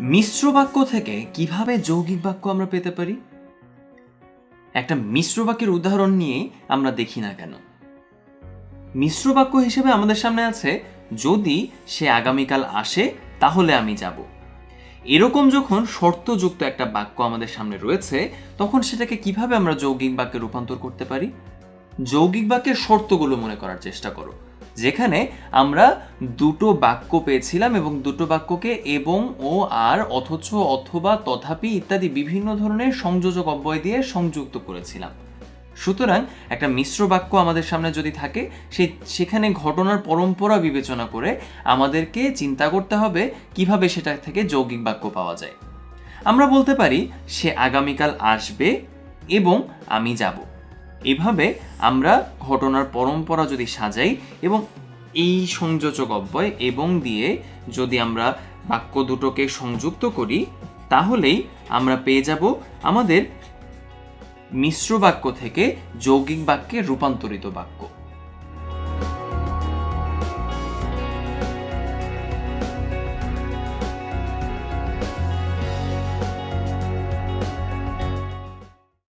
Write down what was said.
মিশ্র বাক্য থেকে কীভাবে যৌগিক বাক্য আমরা পেতে পারি? একটা মিশ্র বাক্যের উদাহরণ নিয়ে আমরা দেখি না কেন। মিশ্র বাক্য হিসেবে আমাদের সামনে আছে, যদি সে আগামীকাল আসে, তাহলে আমি যাব। এরকম যখন শর্তযুক্ত একটা বাক্য আমাদের সামনে রয়েছে, তখন সেটাকে কীভাবে আমরা যৌগিক বাক্যে রূপান্তর করতে পারি? যৌগিক বাক্যের শর্তগুলো মনে করার চেষ্টা করো। যেখানে আমরা দুটো বাক্য পেয়েছিলাম এবং দুটো বাক্যকে এবং, ও, আর, অথচ, অথবা, তথাপি ইত্যাদি বিভিন্ন ধরনের সংযোজক অব্যয় দিয়ে সংযুক্ত করেছিলাম। সুতরাং একটা মিশ্র বাক্য আমাদের সামনে যদি থাকে, সে, সেখানে ঘটনার পরম্পরা বিবেচনা করে আমাদেরকে চিন্তা করতে হবে কীভাবে সেটা থেকে যৌগিক বাক্য পাওয়া যায়। আমরা বলতে পারি, সে আগামীকাল আসবে এবং আমি যাব। এভাবে আমরা ঘটনার পরম্পরা যদি সাজাই এবং এই সংযোজক অব্যয় এবং দিয়ে যদি আমরা বাক্য দুটোকে সংযুক্ত করি, তাহলেই আমরা পেয়ে যাব আমাদের মিশ্র বাক্য থেকে যৌগিক বাক্যে রূপান্তরিত বাক্য।